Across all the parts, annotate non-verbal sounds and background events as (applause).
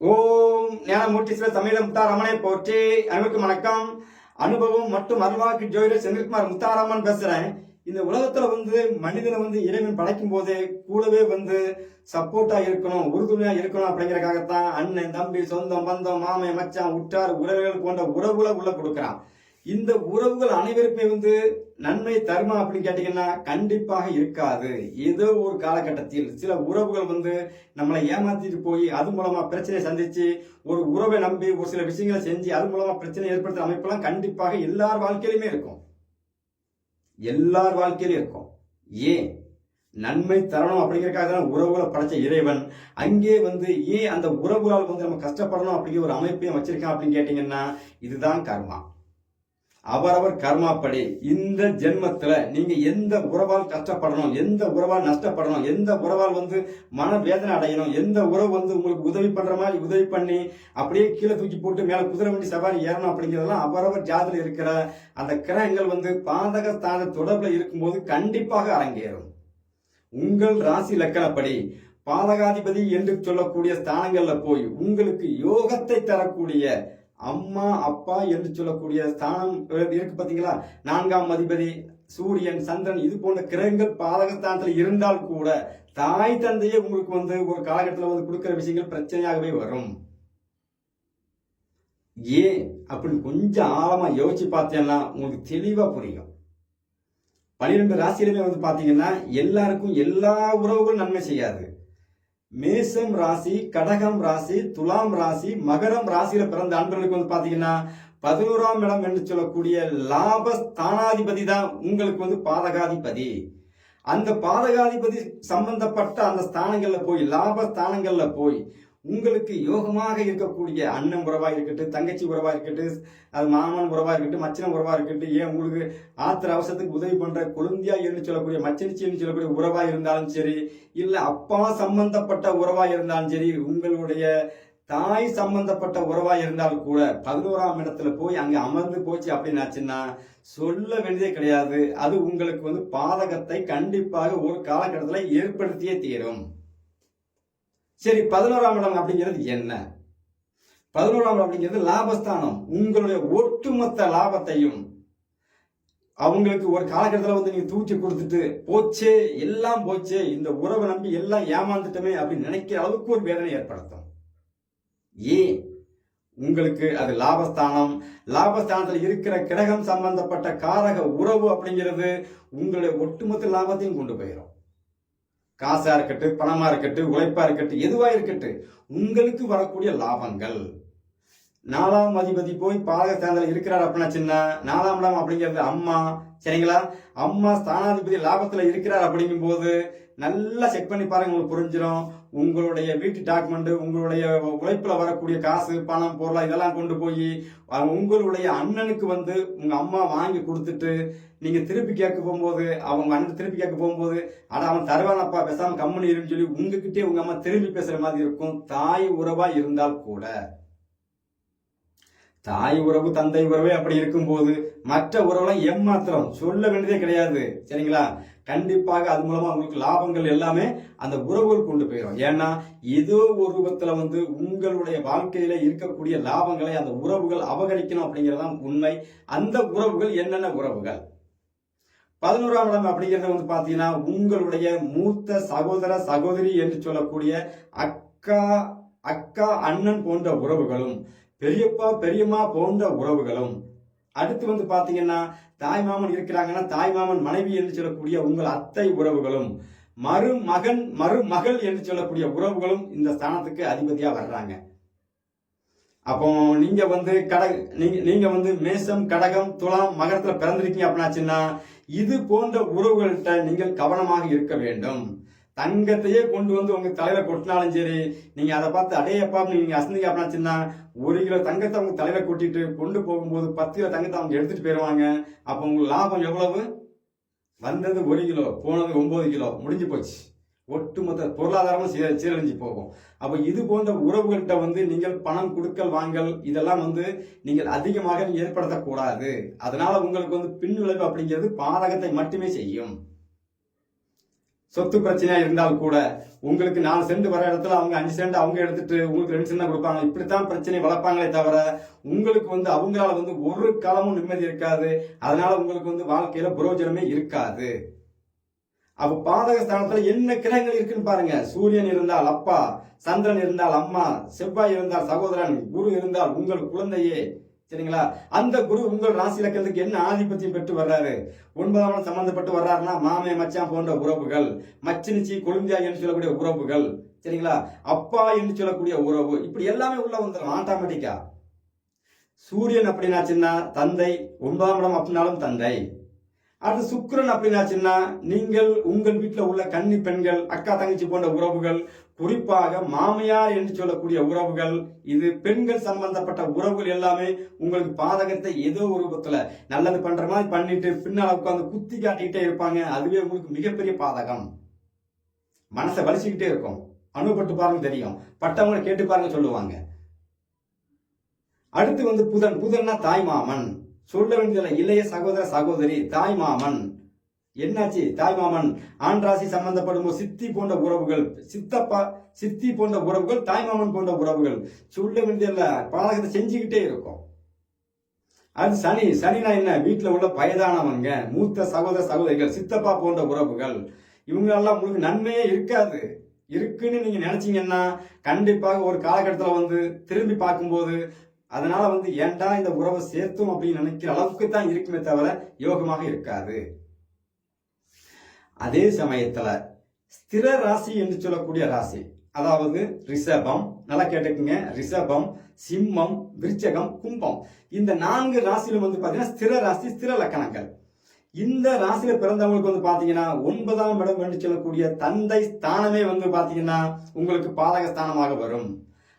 ஓம் ஞானமூர்த்தீஸ்வர தமிழ முத்தாரம்மனை போற்றி. அனைவருக்கும் வணக்கம். அனுபவம் மற்றும் அருள்வாக்கு ஜோதிடர் செந்தில்குமார் முத்தாரம்மன் பேசுறேன். இந்த உலகத்துல வந்து மனிதனை வந்து இறைவன் படைக்கும் போதே கூடவே வந்து சப்போர்ட்டா இருக்கணும் உறுதுணையா இருக்கணும் அப்படிங்கறக்காகத்தான் அண்ணன் தம்பி சொந்தம் பந்தம் மாமன் மச்சான் உற்றார் உறவுகள் போன்ற உறவுகளை உள்ள கொடுக்கறான். இந்த உறவுகள் அனைவருக்குமே வந்து நன்மை தருமா அப்படின்னு கேட்டீங்கன்னா கண்டிப்பாக இருக்காது. ஏதோ ஒரு காலகட்டத்தில் சில உறவுகள் வந்து நம்மளை ஏமாத்திட்டு போய் அது மூலமா பிரச்சனையை சந்திச்சு ஒரு உறவை நம்பி ஒரு சில விஷயங்களை செஞ்சு அது மூலமா பிரச்சனை ஏற்படுத்துற அமைப்பெல்லாம் கண்டிப்பாக எல்லார் வாழ்க்கையிலுமே இருக்கும். எல்லார் வாழ்க்கையிலும் இருக்கும். ஏன்? நன்மை தரணும் அப்படிங்கிறக்காக தான் உறவுகளை படைச்ச இறைவன். அங்கே வந்து ஏன் அந்த உறவுகளால் வந்து நம்ம கஷ்டப்படணும் அப்படிங்கிற ஒரு அமைப்பையும் வச்சிருக்கான் அப்படின்னு கேட்டீங்கன்னா இதுதான் கர்மா. அவரவர் கர்மாப்படி இந்த ஜென்மத்துல நீங்க எந்த உறவால் கஷ்டப்படணும் எந்த உறவால் நஷ்டப்படணும் எந்த உறவால் வந்து மன வேதனை அடையணும் எந்த உறவு வந்து உங்களுக்கு உதவி பண்ற மாதிரி உதவி பண்ணி அப்படியே கீழே தூக்கி போட்டு மேல குதிரை வண்டி சவாரி ஏறணும் அப்படிங்கிறதெல்லாம் அவரவர் ஜாதியில் இருக்கிற அந்த கிரகங்கள் வந்து பாதக ஸ்தான தொடர்பில் இருக்கும்போது கண்டிப்பாக அரங்கேறும். உங்கள் ராசி லக்கணப்படி பாதகாதிபதி என்று சொல்லக்கூடிய ஸ்தானங்கள்ல போய் உங்களுக்கு யோகத்தை தரக்கூடிய அம்மா அப்பா என்று சொல்லக்கூடிய ஸ்தானம் இருக்கு பார்த்தீங்களா? நான்காம் அதிபதி சூரியன் சந்திரன் இது போன்ற கிரகங்கள் பாதகஸ்தானத்தில் இருந்தால் கூட தாய் தந்தையே உங்களுக்கு வந்து ஒரு காலகட்டத்தில் வந்து கொடுக்குற விஷயங்கள் பிரச்சனையாகவே வரும். ஏன்? அப்படின்னு கொஞ்சம் ஆழமாக யோசிச்சு பார்த்தேன்னா உங்களுக்கு தெளிவாக புரியும். பன்னிரெண்டு ராசியிலுமே வந்து பார்த்தீங்கன்னா எல்லாருக்கும் எல்லா உறவுகளும் நன்மை செய்யாது. மேசம் ராசி கடகம் ராசி துலாம் ராசி மகரம் ராசியில பிறந்த அன்பர்களுக்கு வந்து பாத்தீங்கன்னா பதினோராம் இடம் என்று சொல்லக்கூடிய லாப ஸ்தானாதிபதி தான் உங்களுக்கு வந்து பாதகாதிபதி. அந்த பாதகாதிபதி சம்பந்தப்பட்ட அந்த ஸ்தானங்கள்ல போய் லாப ஸ்தானங்கள்ல போய் உங்களுக்கு யோகமாக இருக்கக்கூடிய அண்ணன் உறவாக இருக்கட்டும் தங்கச்சி உறவாக இருக்கட்டும் அது மாமன் உறவாக இருக்கட்டும் மச்சன உறவாக இருக்கட்டும் ஏன் உங்களுக்கு ஆத்திர அவசரத்துக்கு உதவி பண்ணுற குழந்தையா என்று சொல்லக்கூடிய மச்சனிச்சின்னு சொல்லக்கூடிய உறவாக இருந்தாலும் சரி இல்லை அப்பா சம்பந்தப்பட்ட உறவாக இருந்தாலும் சரி உங்களுடைய தாய் சம்பந்தப்பட்ட உறவா இருந்தாலும் கூட பதினோராம் இடத்துல போய் அங்க அமர்ந்து போச்சு அப்படின்னாச்சுன்னா சொல்ல வேண்டியதே கிடையாது. அது உங்களுக்கு வந்து பாதகத்தை கண்டிப்பாக ஒரு காலகட்டத்தில் ஏற்படுத்தியே தீரும். சரி பதினோராம் இடம் அப்படிங்கிறது என்ன? பதினோராம் இடம் அப்படிங்கிறது லாபஸ்தானம். உங்களுடைய ஒட்டுமொத்த லாபத்தையும் அவங்களுக்கு ஒரு காலகட்டத்தில் வந்து நீங்கள் தூக்கி கொடுத்துட்டு போச்சே எல்லாம் போச்சே இந்த உறவை நம்பி எல்லாம் ஏமாந்துட்டோமே அப்படின்னு நினைக்கிற அளவுக்கு ஒரு வேதனை ஏற்படுத்தும். ஏன்? உங்களுக்கு அது லாபஸ்தானம். லாபஸ்தானத்தில் இருக்கிற கிரகம் சம்பந்தப்பட்ட காரக உறவு அப்படிங்கிறது உங்களுடைய ஒட்டுமொத்த லாபத்தையும் கொண்டு போயிடும் காசா இருக்கட்டும் பணமா இருக்கட்டும் உழைப்பா இருக்கட்டும் எதுவா இருக்கட்டும் உங்களுக்கு வரக்கூடிய லாபங்கள். நாலாம் அதிபதி போய் பாதகஸ்தானத்தில் இருக்கிறார் அப்படின்னா சின்ன நாலாம் இடம் அப்படிங்கிறது அம்மா சரிங்களா? அம்மா ஸ்தானாதிபதி லாபத்தில் இருக்கிறார் அப்படிங்கும் போது நல்லா செக் பண்ணி பாருங்க உங்களுக்கு புரிஞ்சிடும் உங்களுடைய வீட்டு டாக்குமெண்ட் உங்களுடைய உழைப்பில் வரக்கூடிய காசு பணம் பொருளா இதெல்லாம் கொண்டு போய் உங்களுடைய அண்ணனுக்கு வந்து உங்கள் அம்மா வாங்கி கொடுத்துட்டு நீங்கள் திருப்பி கேட்க போகும்போது அவங்க அண்ணன் திருப்பி கேட்க போகும்போது ஆனால் அவன் தருவானப்பா பேசாமல் கம்முனு இருன்னு சொல்லி உங்ககிட்டே உங்கள் அம்மா திரும்பி பேசுகிற மாதிரி இருக்கும். தாய் உறவாக இருந்தால் கூட. தாய் உறவு தந்தை உறவே அப்படி இருக்கும்போது மற்ற உறவுலாம் ஏமாத்திரம் சொல்ல வேண்டியதே கிடையாது. சரிங்களா? கண்டிப்பாக அது மூலமா உங்களுக்கு லாபங்கள் எல்லாமே அந்த உறவுகள் கொண்டு போயிடும். ஏன்னா ஏதோ ஒரு ரூபத்துல வந்து உங்களுடைய வாழ்க்கையில இருக்கக்கூடிய லாபங்களை அந்த உறவுகள் அபகரிக்கணும் அப்படிங்கறதான் உண்மை. அந்த உறவுகள் என்னென்ன உறவுகள்? பதினோராம் இடம் அப்படிங்கிறது வந்து பாத்தீங்கன்னா உங்களுடைய மூத்த சகோதர சகோதரி என்று சொல்லக்கூடிய அக்கா அக்கா அண்ணன் போன்ற உறவுகளும் பெரியப்பா பெரியம்மா போன்ற உறவுகளும் அடுத்து வந்து பாத்தீங்கன்னா தாய் மாமன் இருக்கிறாங்கன்னா தாய் மாமன் மனைவி என்று சொல்லக்கூடிய உங்கள் அத்தை உறவுகளும் மருமகன் மருமகள் என்று சொல்லக்கூடிய உறவுகளும் இந்த ஸ்தானத்துக்கு அதிபதியா வர்றாங்க. அப்போ நீங்க வந்து கட நீங்க நீங்க வந்து மேசம் கடகம் துலாம் மகரத்துல பிறந்திருக்கீங்க அப்படின்னாச்சுன்னா இது போன்ற உறவுகள்கிட்ட நீங்கள் கவனமாக இருக்க வேண்டும். தங்கத்தையே கொண்டு வந்து உங்க தலையில கொட்டினாலும் சரி நீங்க அதை பார்த்து அடையப்பா நீங்க அசந்திங்க அப்படின்னா ஒரு கிலோ தங்கத்தை அவங்க தலையில கொட்டிட்டு கொண்டு போகும்போது பத்து கிலோ தங்கத்தை அவங்க எடுத்துட்டு போயிருவாங்க. அப்ப உங்களுக்கு லாபம் எவ்வளவு? வந்தது ஒரு கிலோ போனது ஒன்பது கிலோ. முடிஞ்சு போச்சு. ஒட்டுமொத்த பொருளாதாரமும் சீர சீரழிஞ்சு போகும். அப்ப இது போன்ற உறவுகள்கிட்ட வந்து நீங்கள் பணம் கொடுக்கல் வாங்கல் இதெல்லாம் வந்து நீங்கள் அதிகமாக ஏற்படுத்தக்கூடாது. அதனால உங்களுக்கு வந்து பின்விளைவு அப்படிங்கிறது பாதகத்தை மட்டுமே செய்யும். சொத்து பிரச்சனையா இருந்தால் கூட உங்களுக்கு நாலு சென்ட் வர இடத்துல அவங்க அஞ்சு சென்ட் அவங்க எடுத்துட்டு உங்களுக்கு ரெண்டு சென்ட் கொடுப்பாங்க. இப்படித்தான் பிரச்சனை வளர்ப்பாங்களே தவிர உங்களுக்கு வந்து அவங்களால வந்து ஒரு காலமும் நிம்மதி இருக்காது. அதனால உங்களுக்கு வந்து வாழ்க்கையில புரோஜனமே இருக்காது. அப்ப பாதக ஸ்தானத்துல என்ன கிரகங்கள் இருக்குன்னு பாருங்க. சூரியன் இருந்தால் அப்பா சந்திரன் இருந்தால் அம்மா செவ்வாய் இருந்தால் சகோதரன் குரு இருந்தால் உங்கள் குழந்தையே. சரிங்களா? அந்த குரு உங்கள் ராசி இலக்கணத்துக்கு என்ன ஆதிபத்தியம் பெற்று வர்றாரு? ஒன்பதாம் சம்பந்தப்பட்டு வர்றாருன்னா மாமே மச்சான் போன்ற உறவுகள் மச்சினிச்சி கொழுந்தியா என்று சொல்லக்கூடிய உறவுகள் சரிங்களா? அப்பா என்று சொல்லக்கூடிய உறவு இப்படி எல்லாமே உள்ள வந்துடும் ஆட்டோமேட்டிக்கா சூரியன் அப்படின்னாச்சுன்னா தந்தை ஒன்பதாம் இடம் அப்படின்னாலும் தந்தை. அடுத்து சுக்கரன் அப்படின்னாச்சுன்னா நீங்கள் உங்கள் வீட்டில் உள்ள கன்னி பெண்கள் அக்கா தங்கச்சி போன்ற உறவுகள் குறிப்பாக மாமியார் என்று சொல்லக்கூடிய உறவுகள் இது பெண்கள் சம்பந்தப்பட்ட உறவுகள் எல்லாமே உங்களுக்கு பாதகத்தை ஏதோ ஒரு ரூபத்துல நல்லது பண்ற மாதிரி பண்ணிட்டு பின்னால உட்காந்து குத்தி காட்டிக்கிட்டே இருப்பாங்க. அதுவே உங்களுக்கு மிகப்பெரிய பாதகம். மனசை வலிச்சுக்கிட்டே இருக்கும். அனுபவப்பட்டு பாருங்க தெரியும். பட்டவங்களை கேட்டு பாருங்க சொல்லுவாங்க. அடுத்து வந்து புதன். புதன்னா தாய் மாமன். சொல்ல வேண்டியதில்லை இளைய சகோதர சகோதரி தாய் மாமன். என்னாச்சு? தாய்மாமன் மாமன் சம்பந்தப்படும்? சித்தி போன்ற உறவுகள் சித்தப்பா சித்தி போன்ற உறவுகள் தாய்மாமன் போன்ற உறவுகள். சொல்ல வேண்டியதில்ல. பாதகத்தை செஞ்சுக்கிட்டே இருக்கும். அது சனி. சனினா என்ன? வீட்டில் உள்ள வயதானவங்க மூத்த சகோதர சகோதரிகள் சித்தப்பா போன்ற உறவுகள். இவங்களெல்லாம் உங்களுக்கு நன்மையே இருக்காது. இருக்குன்னு நீங்க நினைச்சீங்கன்னா கண்டிப்பாக ஒரு காலகட்டத்தில் வந்து திரும்பி பார்க்கும்போது அதனால வந்து ஏன்டா இந்த உறவை சேர்த்தோம் அப்படின்னு நினைக்கிற அளவுக்கு தான் இருக்குமே தவிர யோகமாக இருக்காது. அதே சமயத்துல ஸ்திர ராசி என்று சொல்லக்கூடிய ராசி அதாவது ரிஷபம் நல்லா கேட்டுக்குங்க. ரிஷபம் சிம்மம் விருச்சகம் கும்பம். இந்த நான்கு ராசியிலும் வந்து பாத்தீங்கன்னா ஸ்திர ராசி ஸ்திர லக்கணங்கள். இந்த ராசியில பிறந்தவங்களுக்கு வந்து பாத்தீங்கன்னா ஒன்பதாம் இடம் என்று சொல்லக்கூடிய தந்தை ஸ்தானமே வந்து பாத்தீங்கன்னா உங்களுக்கு பாதக ஸ்தானமாக வரும்.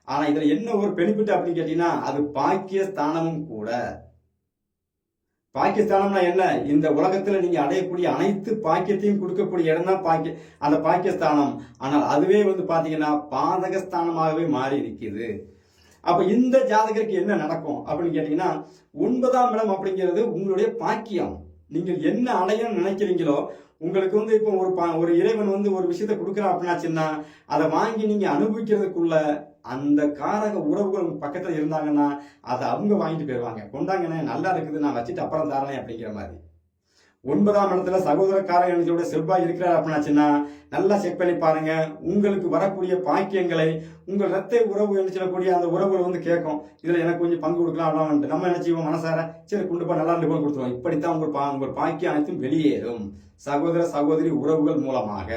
ஆனா இதுல என்ன ஒரு பெனிஃபிட் அப்படின்னு கேட்டீங்கன்னா அது பாக்கிய ஸ்தானமும் கூட. பாகிஸ்தானம்னா என்ன? இந்த உலகத்தில் நீங்கள் அடையக்கூடிய அனைத்து பாக்கியத்தையும் கொடுக்கக்கூடிய இடம் தான் பாக்கிய அந்த பாகிஸ்தானம் ஆனால் அதுவே வந்து பார்த்தீங்கன்னா பாதகஸ்தானமாகவே மாறி இருக்குது அப்போ இந்த ஜாதகருக்கு என்ன நடக்கும் அப்படின்னு கேட்டிங்கன்னா ஒன்பதாம் இடம் அப்படிங்கிறது உங்களுடைய பாக்கியம். நீங்கள் என்ன அடையணும்னு நினைக்கிறீங்களோ உங்களுக்கு வந்து இப்போ ஒரு ப ஒரு இறைவன் வந்து ஒரு விஷயத்த கொடுக்குறா அப்படின்னாச்சுன்னா அதை வாங்கி நீங்கள் அனுபவிக்கிறதுக்குள்ள அந்த காரக உறவுகள் பக்கத்தில் இருந்தாங்கன்னா அதை அவங்க வாங்கிட்டு போயிடுவாங்க கொண்டாங்கண்ணே நல்லா இருக்குது நான் வச்சுட்டு அப்புறம் தரேன் அப்படிங்கிற மாதிரி. ஒன்பதாம் இடத்துல சகோதரக்காரங்களோட செவ்வாய் இருக்கிறார் அப்படின்னாச்சுன்னா நல்லா செக் பண்ணி பாருங்க. உங்களுக்கு வரக்கூடிய பாக்கியங்களை உங்கள் ரத்த உறவு என்ன சொல்லக்கூடிய அந்த உறவுகள் வந்து கேட்கும். இதில் எனக்கு கொஞ்சம் பங்கு கொடுக்கலாம் அப்படின்னு நம்ம என்ன செய்வோம் மனசார சரி கொண்டு போய் நல்லா ரெண்டு கொடுத்துருவோம். இப்படித்தான் உங்கள் பா உங்கள் பாக்கியம் அனைத்தும் வெளியேறும். சகோதர சகோதரி உறவுகள் மூலமாக.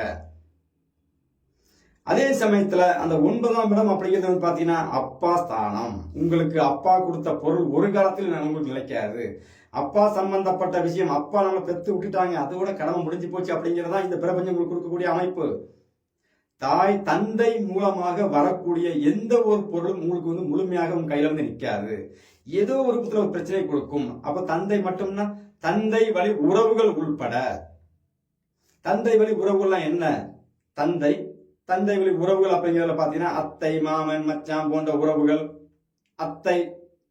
அதே சமயத்துல அந்த ஒன்பதாம் இடம் அப்படிங்கிறது வந்து பாத்தீங்கன்னா அப்பா ஸ்தானம். உங்களுக்கு அப்பா கொடுத்த பொருள் ஒரு காலத்தில் உங்களுக்கு நிலைக்காது. அப்பா சம்பந்தப்பட்ட விஷயம் அப்பா நம்ம பெத்து விட்டுட்டாங்க அதோட கடமை முடிஞ்சு போச்சு அப்படிங்கிறதா இந்த பிரபஞ்சம் உங்களுக்கு கொடுக்கக்கூடிய அமைப்பு. தாய் தந்தை மூலமாக வரக்கூடிய எந்த ஒரு பொருளும் உங்களுக்கு வந்து முழுமையாக உங்க கையில வந்து நிற்காது ஏதோ ஒரு புத்திர ஒரு பிரச்சனை கொடுக்கும். அப்ப தந்தை மட்டும்னா தந்தை வழி உறவுகள் உள்பட. தந்தை வழி உறவுகள்லாம் என்ன? தந்தை தந்தை வழி உறவுகள் அப்படிங்கிறதுல பார்த்தீங்கன்னா அத்தை மாமன் மச்சான் போன்ற உறவுகள் அத்தை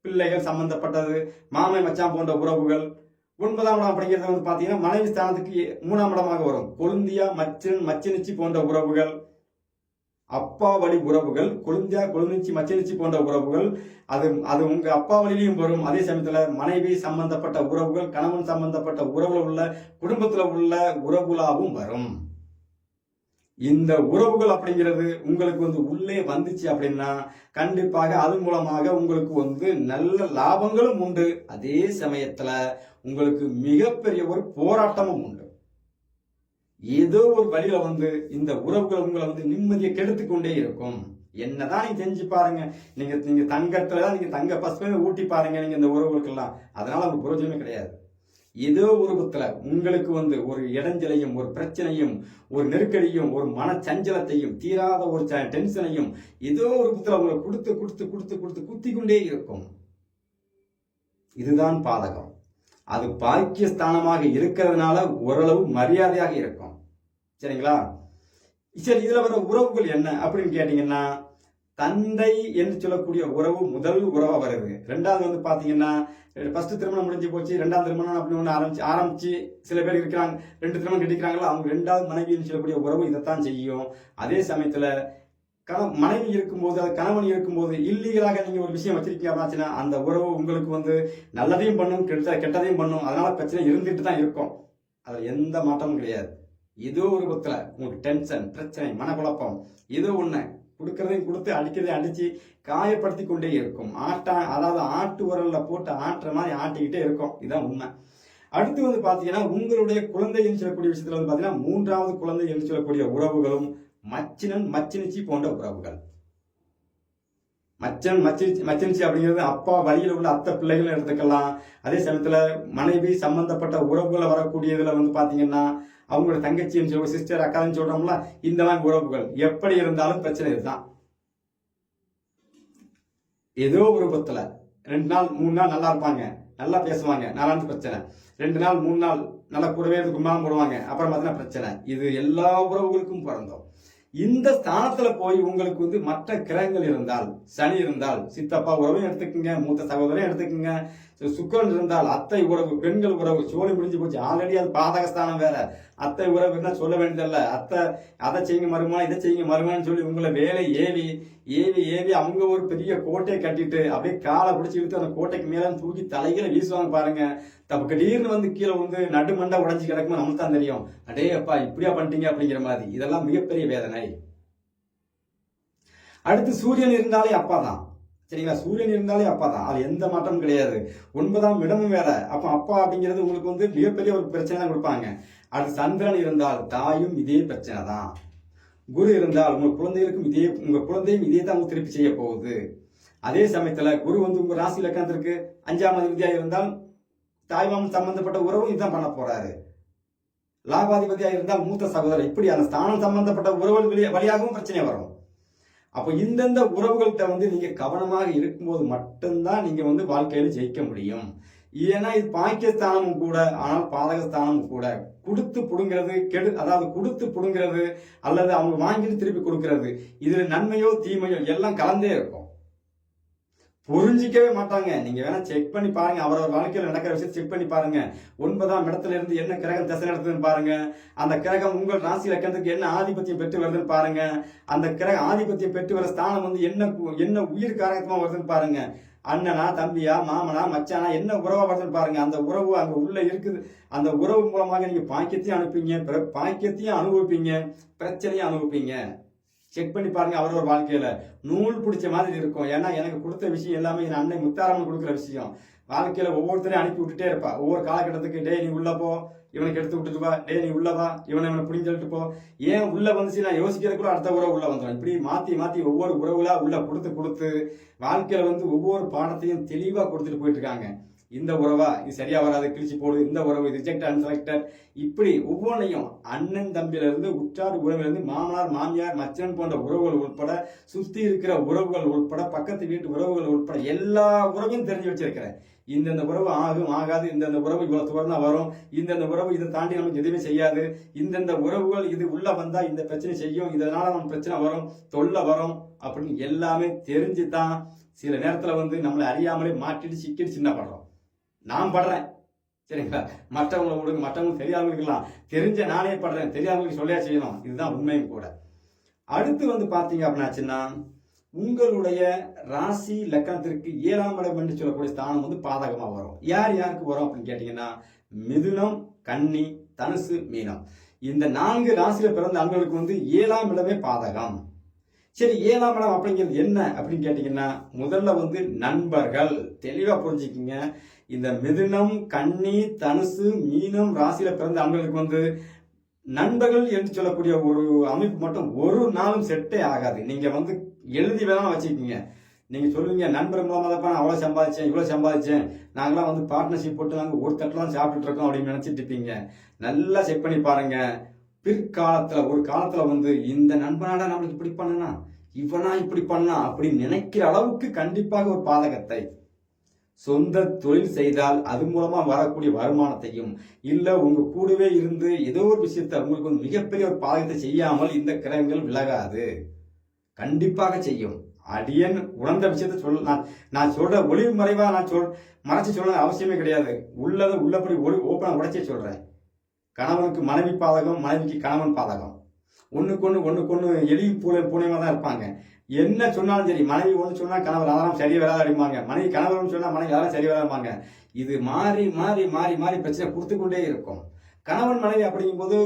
பிள்ளைகள் சம்பந்தப்பட்டது மாமன் மச்சான் போன்ற உறவுகள். ஒன்பதாம் இடம் அப்படிங்கிறது வந்து பார்த்தீங்கன்னா மனைவி ஸ்தானத்துக்கு மூணாம் இடமாக வரும். கொழுந்தியா மச்சன் மச்சினிச்சி போன்ற உறவுகள். அப்பா வழி உறவுகள் கொழுந்தியா கொழுந்திச்சி மச்சினிச்சி போன்ற உறவுகள். அது அது உங்க அப்பா வழியிலையும் வரும். அதே சமயத்தில் மனைவி சம்பந்தப்பட்ட உறவுகள் கணவன் சம்பந்தப்பட்ட உறவுல உள்ள குடும்பத்தில் உள்ள உறவுகளாகவும் வரும். இந்த உறவுகள் அப்படிங்கிறது உங்களுக்கு வந்து உள்ளே வந்துச்சு அப்படின்னா கண்டிப்பாக அது மூலமாக உங்களுக்கு வந்து நல்ல லாபங்களும் உண்டு. அதே சமயத்தில் உங்களுக்கு மிகப்பெரிய ஒரு போராட்டமும் உண்டு. ஏதோ ஒரு வழியில வந்து இந்த உறவுகள் உங்களை வந்து நிம்மதியை கெடுத்து கொண்டே இருக்கும். என்னதான் நீங்க செஞ்சு பாருங்க. நீங்க நீங்க தங்கத்துல தான் நீங்க தங்க பசுமே ஊட்டி பாருங்க நீங்க இந்த உறவுகளுக்கெல்லாம். அதனால உங்களுக்கு புரோஜனமே கிடையாது. ஏதோ ஒரு உங்களுக்கு வந்து ஒரு இடைஞ்சலையும் ஒரு பிரச்சனையும் ஒரு நெருக்கடியும் ஒரு மனச்சஞ்சலத்தையும் தீராத ஒரு டென்ஷனையும் ஏதோ ஒரு புத்துல உங்களை கொடுத்து கொடுத்து கொடுத்து கொடுத்து குத்தி கொண்டே இருக்கும். இதுதான் பாதகம். அது பாக்கியஸ்தானமாக இருக்கிறதுனால ஓரளவு மரியாதையாக இருக்கும். சரிங்களா? சரி இதுல வர உறவுகள் என்ன அப்படின்னு கேட்டீங்கன்னா தந்தை என்று சொல்லக்கூடிய உறவு முதல் உறவா வருது ரெண்டாவது வந்து பாத்தீங்கன்னா ஃபர்ஸ்ட் திருமணம் முடிஞ்சு போச்சு ரெண்டாவது திருமணம் அப்படின்னு ஒன்று ஆரம்பிச்சு ஆரம்பிச்சு சில பேர் இருக்கிறாங்க ரெண்டு திருமணம் கட்டிக்கிறாங்களோ அவங்க ரெண்டாவது மனைவின்னு சொல்லக்கூடிய உறவு இதைத்தான் செய்யும். அதே சமயத்துல கண மனைவி இருக்கும்போது அது கணவன் இருக்கும்போது இல்லீகலாக நீங்கள் ஒரு விஷயம் வச்சிருக்கீங்க அப்படின்னா அந்த உறவு உங்களுக்கு வந்து நல்லதையும் பண்ணும் கெட்ட கெட்டதையும் பண்ணும். அதனால பிரச்சனை இருந்துட்டு தான் இருக்கும். அதில் எந்த மாற்றமும் கிடையாது. ஏதோ ஒரு பத்தில் உங்களுக்கு டென்ஷன் பிரச்சனை மனக்குழப்பம். ஏதோ ஒன்று கொடுக்கறதையும் கொடுத்து அடிக்கிறதையும் அடித்து காயப்படுத்தி கொண்டே இருக்கும். ஆட்டா அதாவது ஆட்டு உரலில் போட்டு ஆட்டுற மாதிரி ஆட்டிக்கிட்டே இருக்கும். இதுதான் உண்மை. அடுத்து வந்து பார்த்தீங்கன்னா உங்களுடைய குழந்தை என்று சொல்லக்கூடிய விஷயத்தில் வந்து பார்த்தீங்கன்னா மூன்றாவது குழந்தை என்று சொல்லக்கூடிய உறவுகளும் மச்சினன் மச்சினிச்சி போன்ற உறவுகள். மச்சன் மச்சினிச்சி மச்சினிச்சி அப்படிங்கிறது அப்பா வழியில் உள்ள அத்தை பிள்ளைகள் எடுத்துக்கலாம். அதே சமயத்தில் மனைவி சம்பந்தப்பட்ட உறவுகளை வரக்கூடியதில் வந்து பார்த்தீங்கன்னா அவங்களோட தங்கச்சின்னு சொல்லி சிஸ்டர் அக்கான்னு சொல்றோம்ல இந்த மாதிரி உறவுகள். எப்படி இருந்தாலும் பிரச்சனை இதுதான். ஏதோ ஒரு பத்துல ரெண்டு நாள் மூணு நாள் நல்லா இருப்பாங்க. நல்லா பேசுவாங்க. நாலாண்டு பிரச்சனை. ரெண்டு நாள் மூணு நாள் நல்லா கூடவே இருந்து போடுவாங்க. அப்புறம் பார்த்தீங்கன்னா பிரச்சனை. இது எல்லா உறவுகளுக்கும் பிறந்தோம் இந்த ஸ்தானத்துல போய் உங்களுக்கு வந்து மற்ற கிரகங்கள் இருந்தால் சனி இருந்தால் சித்தப்பா உறவையும் எடுத்துக்கோங்க மூத்த சகோதரையும் எடுத்துக்கோங்க. சுக்கரன் இருந்தால் அத்தை உறவு பெண்கள் உறவு சோழி முடிஞ்சு போச்சு. ஆல்ரெடி அது பாதகஸ்தானம் வேற. அத்தை உறவு சொல்ல வேண்டியதில்ல. அத்தை அதை செய்யுங்க மருமா இதை செய்யுங்க மருமான்னு சொல்லி உங்களை வேலை ஏவி ஏவி ஏவி அவங்க ஒரு பெரிய கோட்டையை கட்டிட்டு அப்படியே காலை பிடிச்சி இழுத்து அந்த கோட்டைக்கு மேலே தூக்கி தலைகளை வீசுவாங்க பாருங்க. தப்பு திடீர்னு வந்து கீழே வந்து நடுமண்டா உடைஞ்சு கிடக்குமா நமக்கு தான் தெரியும். அடே அப்பா இப்படியா பண்ணிட்டீங்க அப்படிங்கிற மாதிரி. இதெல்லாம் மிகப்பெரிய வேதனை. அடுத்து சூரியன் இருந்தாலே அப்பா தான். சரிங்களா? சூரியன் இருந்தாலே அப்பா தான். அது எந்த மாற்றமும் கிடையாது. ஒன்பதாம் இடமும் வேற. அப்ப அப்பா அப்படிங்கிறது உங்களுக்கு வந்து மிகப்பெரிய ஒரு பிரச்சனை தான் கொடுப்பாங்க. அடுத்து சந்திரன் இருந்தால் தாயும் இதே பிரச்சனை தான். குரு இருந்தால் உங்க குழந்தைகளுக்கும் இதே உங்க குழந்தையும் இதே தான் திருப்பி செய்ய போகுது. அதே சமயத்துல குரு வந்து உங்க ராசி லக்கணத்திற்கு அஞ்சாம் அதிபதியா இருந்தால் தாய்மாமன் சம்பந்தப்பட்ட உறவும் இதுதான் பண்ண போறாரு. லாபாதிபதியாக இருந்தால் மூத்த சகோதரர் இப்படி அந்த ஸ்தானம் சம்பந்தப்பட்ட உறவுகள் வழியாகவும் பிரச்சனை வரும். அப்போ இந்தந்த உறவுகள்கிட்ட வந்து நீங்க கவனமாக இருக்கும்போது மட்டும்தான் நீங்க வந்து வாழ்க்கையில ஜெயிக்க முடியும். ஏன்னா இது பாக்கியஸ்தானமும் கூட ஆனால் பாதகஸ்தானமும் கூட. கொடுத்து புடுங்கிறது கெடு அதாவது கொடுத்து புடுங்கிறது அல்லது அவங்க வாங்கிட்டு திருப்பி கொடுக்கறது இதுல நன்மையோ தீமையோ எல்லாம் கலந்தே இருக்கும். புரிஞ்சிக்கவே மாட்டாங்க. நீங்க வேணா செக் பண்ணி பாருங்க. அவரவர் வாழ்க்கையில் நடக்கிற விஷயத்தை செக் பண்ணி பாருங்க. ஒன்பதாம் இடத்துல இருந்து என்ன கிரகம் திசை நடத்துதுன்னு பாருங்க. அந்த கிரகம் உங்கள் ராசி லக்கணத்துக்கு என்ன ஆதிபத்தியம் பெற்று வருதுன்னு பாருங்க. அந்த கிரக ஆதிபத்தியம் பெற்று வர ஸ்தானம் வந்து என்ன என்ன உயிர் காரகமா வருதுன்னு பாருங்க. அண்ணனா தம்பியா மாமனா மச்சானா என்ன உறவா வருதுன்னு பாருங்க. அந்த உறவு அங்க உள்ள இருக்குது. அந்த உறவு மூலமாக நீங்க பாக்கியத்தையும் அனுப்பீங்க பாக்கியத்தையும் அனுபவிப்பீங்க. பிரச்சனையும் அனுபவிப்பீங்க. செக் பண்ணி பாருங்க ஒரு வாழ்க்கையில. நூல் பிடிச்ச மாதிரி இருக்கும். ஏன்னா எனக்கு கொடுத்த விஷயம் எல்லாமே என் அன்னை முத்தாரம்மன் கொடுக்குற விஷயம். வாழ்க்கையில ஒவ்வொருத்தரையும் அனுப்பி விட்டுட்டே இருப்பா. ஒவ்வொரு காலகட்டத்துக்கு டே நீ உள்ள போ. இவனுக்கு எடுத்து விட்டுட்டு வா. டே நீ உள்ளவா இவனை இவனை புடிஞ்சு போ. ஏன் உள்ள வந்துச்சு நான் யோசிக்கிறதுக்குள்ள அடுத்த உறவு உள்ள வந்துடும் இப்படி மாத்தி மாத்தி ஒவ்வொரு உறவுகளா உள்ள கொடுத்து கொடுத்து வாழ்க்கையில வந்து ஒவ்வொரு பாடத்தையும் தெளிவா கொடுத்துட்டு போயிட்டு இருக்காங்க. இந்த உறவா? இது சரியா வராது கிழிச்சு போடு இந்த உறவு ரிஜெக்ட் அன்செலக்டட் இப்படி ஒவ்வொன்றையும் அண்ணன் தம்பியில இருந்து உற்றார் உறவிலிருந்து மாமனார் மாமியார் மச்சன் போன்ற உறவுகள் உட்பட சுத்தி இருக்கிற உறவுகள் உட்பட பக்கத்து வீட்டு உறவுகள் உட்பட எல்லா உறவையும் தெரிஞ்சு வச்சிருக்கிறேன். இந்தந்த உறவு ஆகும் ஆகாது இந்தந்த உறவு இவ்வளவு தூரம் தான் வரும் இந்தந்த உறவு இதை தாண்டி நமக்கு எதுவுமே செய்யாது இந்தந்த உறவுகள் இது உள்ள வந்தா இந்த பிரச்சனை செய்யும் இதனால நம்ம பிரச்சனை வரும் தொல்லை வரும் அப்படின்னு எல்லாமே தெரிஞ்சு தான் சில நேரத்தில் வந்து நம்மளை அறியாமலே மாட்டிட்டு சிக்கிட்டு சின்ன படுறோம் நான் படுறேன். சரிங்களா? மற்றவங்களை கொடுங்க மற்றவங்களுக்கு தெரியாதவங்களுக்குலாம் இருக்கலாம். தெரிஞ்ச நானே படுறேன். தெரியாதவங்களுக்கு சொல்லியா செய்யணும். இதுதான் உண்மையும் கூட. அடுத்து வந்து பார்த்தீங்க அப்படின்னாச்சுன்னா உங்களுடைய ராசி லக்கணத்திற்கு ஏழாம் இடம் என்று சொல்லக்கூடிய ஸ்தானம் வந்து பாதகமாக வரும். யார் யாருக்கு வரும் அப்படின்னு கேட்டிங்கன்னா மிதுனம் கன்னி தனுசு மீனம். இந்த நான்கு ராசியில் பிறந்த ஆண்களுக்கு வந்து ஏழாம் இடமே பாதகம். சரி ஏழாம் இடம் அப்படிங்கிறது என்ன அப்படின்னு கேட்டிங்கன்னா முதல்ல வந்து நண்பர்கள். தெளிவாக புரிஞ்சுக்கிங்க. இந்த மிதுனம் கன்னி தனுசு மீனம் ராசியில் பிறந்த ஆண்களுக்கு வந்து நண்பர்கள் என்று சொல்லக்கூடிய ஒரு அமைப்பு மட்டும் ஒரு நாளும் செட்டே ஆகாது. நீங்கள் வந்து எழுதி வேணாலும் வச்சுக்கிங்க. நீங்கள் சொல்லுவீங்க நண்பர் மூலமாக தான் நான் சம்பாதிச்சேன் இவ்வளோ சம்பாதிச்சேன். நாங்களாம் வந்து பார்ட்னர்ஷிப் போட்டு நாங்கள் ஒரு தட்டெலாம் சாப்பிட்டுட்டு இருக்கோம் அப்படின்னு நினச்சிட்டு இருப்பீங்க. நல்லா செக் பண்ணி பாருங்கள் பிற்காலத்தில் ஒரு காலத்தில் வந்து இந்த நண்பனாடா நம்மளுக்கு இப்படி பண்ணனா? இவனா இப்படி பண்ணா? அப்படின்னு நினைக்கிற அளவுக்கு கண்டிப்பாக ஒரு பாதகத்தை சொந்த தொழில் செய்தால் அது மூலமா வரக்கூடிய வருமானத்தையும் இல்ல உங்க கூடவே இருந்து ஏதோ ஒரு விஷயத்த உங்களுக்கு வந்து மிகப்பெரிய ஒரு பாதகத்தை செய்யாமல் இந்த கிரகங்கள் விலகாது. கண்டிப்பாக செய்யும். அடியன் உணர்ந்த விஷயத்த சொல் நான் நான் சொல்ற ஒளிவு மறைவா நான் சொல் மறைச்சு சொல்ல அவசியமே கிடையாது. உள்ளதை உள்ளபடி ஒளி ஓப்பனாக உடைச்சே சொல்றேன். கணவனுக்கு மனைவி பாதகம் மனைவிக்கு கணவன் பாதகம். ஒன்றுக்கு ஒன்று ஒன்றுக்கு ஒன்று எளியும் பூனை பூனையமா தான் இருப்பாங்க. என்ன சொன்னாலும் சரி மனைவி ஒன்று சொன்னால் கணவர் அதெல்லாம் சரி வராது அடிப்பாங்க மனைவி கணவர்னு சொன்னால் மனைவி அதெல்லாம் சரி வராதுப்பாங்க இது மாறி மாறி மாறி மாறி பிரச்சனை கொடுத்து கொண்டே இருக்கும். கணவன் மனைவி அப்படிங்கும்போது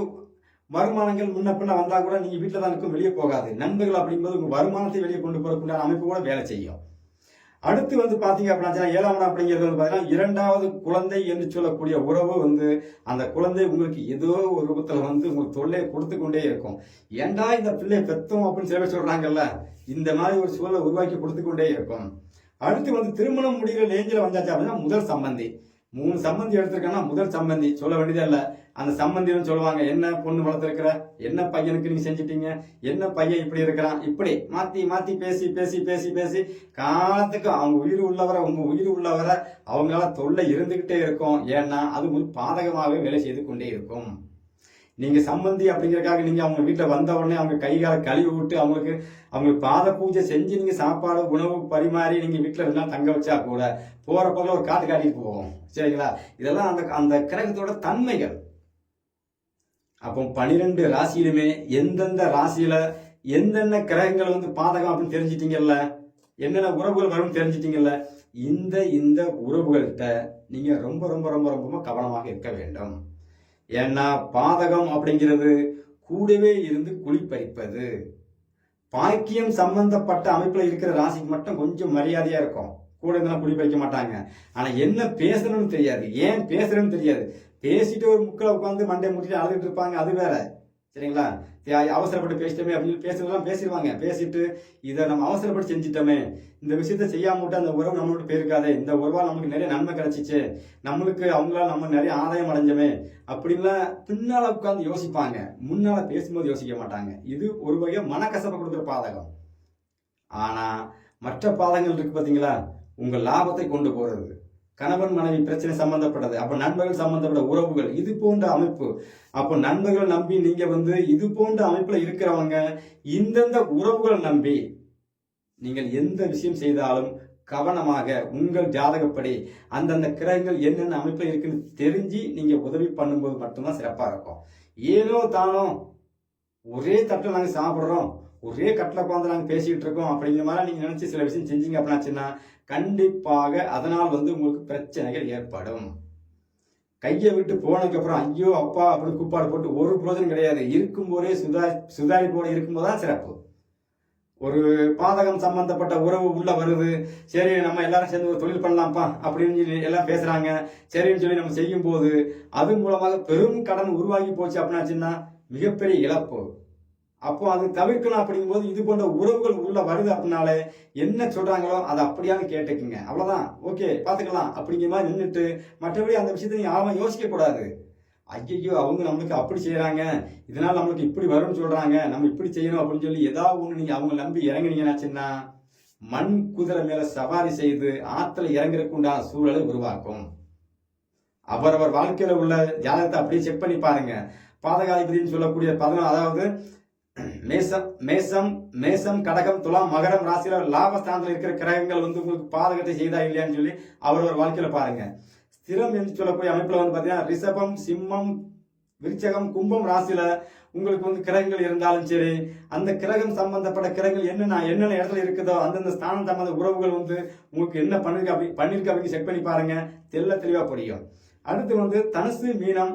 வருமானங்கள் முன்ன பின்ன வந்தால் கூட நீங்கள் வீட்டில் தான் இருக்கும் வெளியே போகாது. நண்பர்கள் அப்படிங்கும்போது உங்கள் வருமானத்தை வெளியே கொண்டு போறதுக்குண்டான அமைப்பு கூட வேலை செய்யும். அடுத்து வந்து பாத்தீங்க அப்படின்னா ஏழாம் அப்படிங்கிறது வந்து பாத்தீங்கன்னா இரண்டாவது குழந்தை என்று சொல்லக்கூடிய உறவு வந்து அந்த குழந்தை உங்களுக்கு ஏதோ ஒரு ரூபத்துல வந்து உங்களுக்கு தொல்லையை கொடுத்து கொண்டே இருக்கும். ஏண்டா இந்த பிள்ளை பெத்தோம் அப்படின்னு சில பேர் சொல்றாங்கல்ல இந்த மாதிரி ஒரு சூழலை உருவாக்கி கொடுத்து கொண்டே இருக்கும். அடுத்து வந்து திருமணம் முடிகிற லேஞ்சில் வந்தாச்சு அப்படின்னா முதல் சம்பந்தி. மூணு சம்பந்தி எடுத்திருக்கேன்னா முதல் சம்பந்தி. சொல்ல வேண்டியதே இல்லை. அந்த சம்பந்தின்னு சொல்லுவாங்க என்ன பொண்ணு வளர்த்துருக்குற? என்ன பையனுக்கு நீங்க செஞ்சிட்டீங்க? என்ன பையன் இப்படி இருக்கிறான்? இப்படி மாத்தி மாத்தி பேசி பேசி பேசி பேசி காலத்துக்கு அவங்க உயிர் உள்ளவரை உங்க உயிர் உள்ளவரை அவங்களால தொல்லை இருந்துகிட்டே இருக்கும். ஏன்னா அது உங்களுக்கு பாதகமாகவே வேலை செய்து கொண்டே இருக்கும். நீங்க சம்பந்தி அப்படிங்கறதுக்காக நீங்க அவங்க வீட்டுல வந்த உடனே அவங்க கை காலை கழுவி விட்டு அவங்களுக்கு அவங்களுக்கு பாத பூஜை செஞ்சு நீங்க சாப்பாடு உணவு பரிமாறி நீங்க வீட்டுல ரெண்டு தங்க வச்சா கூட போற போல ஒரு காட்டு காட்டிட்டு போவோம். சரிங்களா? இதெல்லாம் அந்த அந்த கிரகத்தோட தன்மைகள். அப்போ பனிரெண்டு ராசியிலுமே எந்தெந்த ராசியில எந்தெந்த கிரகங்கள் வந்து பாதகம் அப்படின்னு தெரிஞ்சிட்டீங்கல்ல? என்னென்ன உறவுகள் வரும்னு தெரிஞ்சிட்டீங்கல்ல? இந்த இந்த உறவுகள்கிட்ட நீங்க ரொம்ப ரொம்ப ரொம்ப ரொம்ப கவனமாக இருக்க வேண்டும். ஏன்னா பாதகம் அப்படிங்கிறது கூடவே இருந்து குளிப்பறிப்பது பாக்கியம் சம்பந்தப்பட்ட அமைப்புல இருக்கிற ராசிக்கு மட்டும் கொஞ்சம் மரியாதையா இருக்கும். கூட இருந்தாலும் குழி பறிக்க மாட்டாங்க. ஆனா என்ன பேசணும்னு தெரியாது. ஏன் பேசுறேன்னு தெரியாது. பேசிட்டு ஒரு முக்கில் உட்காந்து மண்டை முடிச்சுட்டு அழுதுட்டு இருப்பாங்க அது வேற. சரிங்களா? அவசரப்பட்டு பேசிட்டோமே அப்படின்னு பேசுறதெல்லாம் பேசிடுவாங்க. பேசிட்டு இதை நம்ம அவசரப்பட்டு செஞ்சிட்டோமே இந்த விஷயத்த செய்யாம விட்டு அந்த உறவு நம்மளோட போயிருக்காதே இந்த உறவால் நமக்கு நிறைய நன்மை கிடைச்சிச்சு நம்மளுக்கு அவங்களால நம்ம நிறைய ஆதாயம் அடைஞ்சோமே அப்படின்லாம் பின்னால உட்காந்து யோசிப்பாங்க. முன்னால பேசும்போது யோசிக்க மாட்டாங்க. இது ஒரு வகையா மனக்கசப்பை கொடுக்குற பாதகம். ஆனா மற்ற பாதங்கள் இருக்கு பாத்தீங்களா? உங்க லாபத்தை கொண்டு போறது. கணவன் மனைவி பிரச்சனை சம்பந்தப்பட்டது. அப்போ நண்பர்கள் சம்பந்தப்பட்ட உறவுகள் இது போன்ற அமைப்பு. அப்போ நண்பர்கள் நம்பி நீங்க வந்து இது போன்ற அமைப்புல இருக்கிறவங்க இந்தந்த உறவுகள் நம்பி நீங்கள் எந்த விஷயம் செய்தாலும் கவனமாக உங்கள் ஜாதகப்படி அந்தந்த கிரகங்கள் என்னென்ன அமைப்பில் இருக்குன்னு தெரிஞ்சு நீங்க உதவி பண்ணும்போது மட்டும்தான் சிறப்பாக இருக்கும். ஏனோ தானோ ஒரே தட்டில் நாங்கள் சாப்பிட்றோம் ஒரே கட்டில் உட்காந்து நாங்கள் பேசிக்கிட்டு இருக்கோம் அப்படிங்கிற மாதிரி நீங்கள் நினச்சி சில விஷயம் செஞ்சீங்க அப்படின்னாச்சுன்னா கண்டிப்பாக அதனால் வந்து உங்களுக்கு பிரச்சனைகள் ஏற்படும். கையை விட்டு போனதுக்கப்புறம் ஐயோ அப்பா அப்படின்னு கூப்பாடு போட்டு ஒரு பிரயோஜனம் கிடையாது. இருக்கும்போதே சுதா சுதாரிப்போடு இருக்கும்போது தான் சிறப்பு. ஒரு பாதகம் சம்பந்தப்பட்ட உறவு உள்ள வருது. சரி நம்ம எல்லாரும் சேர்ந்து ஒரு தொழில் பண்ணலாம்ப்பா அப்படின்னு சொல்லி எல்லாம் பேசுறாங்க. சரின்னு சொல்லி நம்ம செய்யும் போது அது மூலமாக பெரும் கடன் உருவாகி போச்சு அப்படின்னாச்சுன்னா மிகப்பெரிய இழப்பு. அப்போ அது தவிர்க்கணும் அப்படிங்கும்போது இது போன்ற உறவுகள் உள்ள வருது அப்படின்னாலே என்ன சொல்றாங்களோ அதை அப்படியாவது கேட்டுக்குங்க. அவ்வளவுதான். ஓகே பாத்துக்கலாம் அப்படிங்கிற மாதிரி நின்றுட்டு மற்றபடி அந்த விஷயத்தை நீங்க ஆழமா யோசிக்க கூடாது. ஐயோ அவங்க நம்மளுக்கு அப்படி செய்யறாங்க இதனால நம்மளுக்கு இப்படி வரும்னு சொல்றாங்க. நம்ம இப்படி செய்யணும் அப்படின்னு சொல்லி ஏதாவது ஒண்ணு நீங்க அவங்க நம்பி இறங்குனீங்கன்னாச்சுன்னா மண் குதிரை மேல சவாரி செய்து ஆத்துல இறங்குறதுக்கு உண்டான சூழலை உருவாக்கும். அவரவர் வாழ்க்கையில உள்ள ஜாதகத்தை அப்படியே செக் பண்ணி பாருங்க. பாதகாதிபதினு சொல்லக்கூடிய பதினொன்று அதாவது (clears throat) மேசம் மேசம் மேசம் கடகம் துலாம் மகரம் ராசியில லாபஸ்தானத்தில் இருக்கிற கிரகங்கள் வந்து உங்களுக்கு பாதகத்தை செய்தா இல்லையான்னு சொல்லி அவரவர் வாழ்க்கையில பாருங்க. ஸ்திரம் என்று சொல்லக்கூடிய அமைப்புல வந்து பாத்தீங்கன்னா ரிஷபம் சிம்மம் விருச்சகம் கும்பம் ராசியில உங்களுக்கு வந்து கிரகங்கள் இருந்தாலும் சரி அந்த கிரகம் சம்பந்தப்பட்ட கிரகங்கள் என்னென்ன என்னென்ன இடத்துல இருக்குதோ அந்தந்த ஸ்தானம் சம்பந்த உறவுகள் வந்து உங்களுக்கு என்ன பண்ணிருக்க அப்படி பண்ணிருக்க அப்படின்னு செக் பண்ணி பாருங்க. தெல்ல தெளிவா புரியும். அடுத்து வந்து தனுசு மீனம்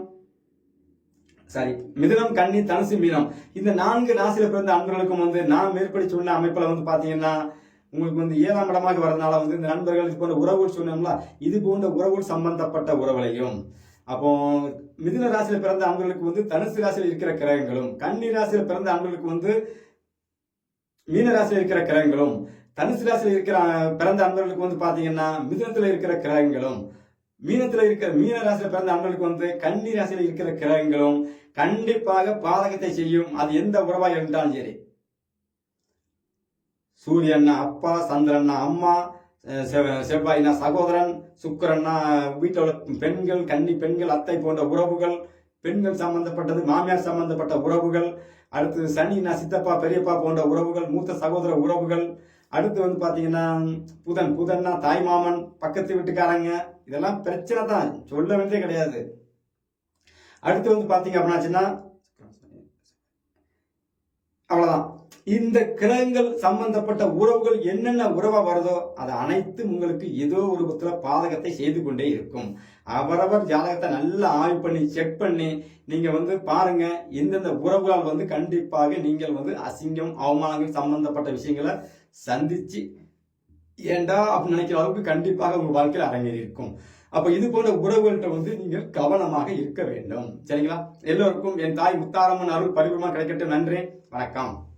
சாரி. மிதுனம் கன்னி தனுசு மீனம். இந்த நான்கு ராசியில பிறந்த அன்பர்களுக்கும் வந்து நான் மேற்படி சொன்ன அமைப்புல வந்து பாத்தீங்கன்னா உங்களுக்கு வந்து ஏழாம் இடமாக வரதுனால வந்து இந்த நண்பர்கள் இது போன்ற உறவுகள் சொன்னோம்ல இது போன்ற உறவுகள் சம்பந்தப்பட்ட உறவுகளையும். அப்போ மிதுன ராசியில பிறந்த அன்பர்களுக்கு வந்து தனுசு ராசியில் இருக்கிற கிரகங்களும் கன்னி ராசியில பிறந்த அன்பர்களுக்கு வந்து மீன ராசியில் இருக்கிற கிரகங்களும் தனுசு ராசியில் இருக்கிற பிறந்த அன்பர்களுக்கு வந்து பாத்தீங்கன்னா மிதுனத்துல இருக்கிற கிரகங்களும். மீனத்துல இருக்கிற மீன ராசியில பிறந்த அண்ணனுக்கு வந்து கன்னி ராசியில இருக்கிற கிரகங்களும் கண்டிப்பாக பாதகத்தை செய்யும். அது எந்த உறவாக இருந்தாலும் சரி. சூரியன்னா அப்பா சந்திரன்னா அம்மா செவ்வாய்னா சகோதரன் சுக்கரன்னா வீட்டில் உள்ள பெண்கள் கன்னி பெண்கள் அத்தை போன்ற உறவுகள் பெண்கள் சம்பந்தப்பட்டது மாமியார் சம்பந்தப்பட்ட உறவுகள் அடுத்து சனினா சித்தப்பா பெரியப்பா போன்ற உறவுகள் மூத்த சகோதர உறவுகள் அடுத்து வந்து பார்த்தீங்கன்னா புதன் புதன்னா தாய் மாமன் பக்கத்து வீட்டுக்காரங்க இதெல்லாம் பிரச்சனை தான். சொல்ல வேண்டியதே கிடையாது. அடுத்து வந்து பார்த்தீங்க அப்படின்னாச்சுன்னா அவ்வளோதான் இந்த கிரகங்கள் சம்பந்தப்பட்ட உறவுகள் என்னென்ன உறவா வருதோ அது அனைத்து உங்களுக்கு ஏதோ ஒரு விதத்தில் பாதகத்தை செய்து கொண்டே இருக்கும். அவரவர் ஜாதகத்தை நல்லா ஆய்வு பண்ணி செக் பண்ணி நீங்கள் வந்து பாருங்க எந்தெந்த உறவுகளால் வந்து கண்டிப்பாக நீங்கள் வந்து அசிங்கம் அவமானங்கள் சம்பந்தப்பட்ட விஷயங்களை சந்திச்சு ஏண்டா அப்படின்னு நினைக்கிற அளவுக்கு கண்டிப்பாக உங்கள் வாழ்க்கையில் அரங்கேறி இருக்கும். அப்போ இது போன்ற உறவுகள்கிட்ட வந்து நீங்கள் கவனமாக இருக்க வேண்டும். சரிங்களா? எல்லோருக்கும் என் தாய் முத்தாரம்மன் அருள் பரிபூர்ணமாக கிடைக்கட்டும். நன்றி. வணக்கம்.